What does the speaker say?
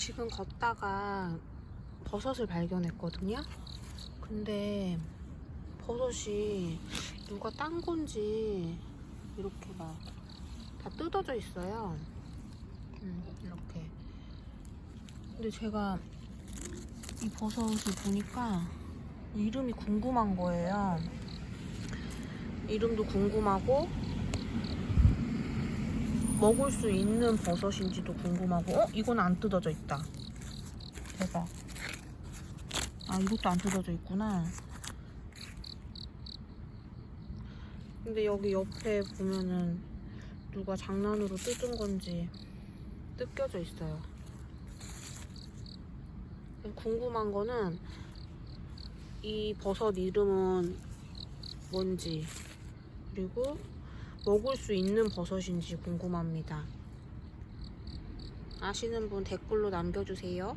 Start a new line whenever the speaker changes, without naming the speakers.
지금 걷다가 버섯을 발견했거든요. 근데 버섯이 누가 딴 건지 이렇게 막 다 뜯어져 있어요. 음, 이렇게. 근데 제가 이 버섯을 보니까 이름이 궁금한 거예요. 이름도 궁금하고 먹을 수 있는 버섯인지도 궁금하고 어? 이건 안 뜯어져 있다. 대박. 아 이것도 안 뜯어져 있구나. 근데 여기 옆에 보면은 누가 장난으로 뜯은 건지 뜯겨져 있어요. 궁금한 거는 이 버섯 이름은 뭔지 그리고 먹을 수 있는 버섯인지 궁금합니다. 아시는 분 댓글로 남겨주세요.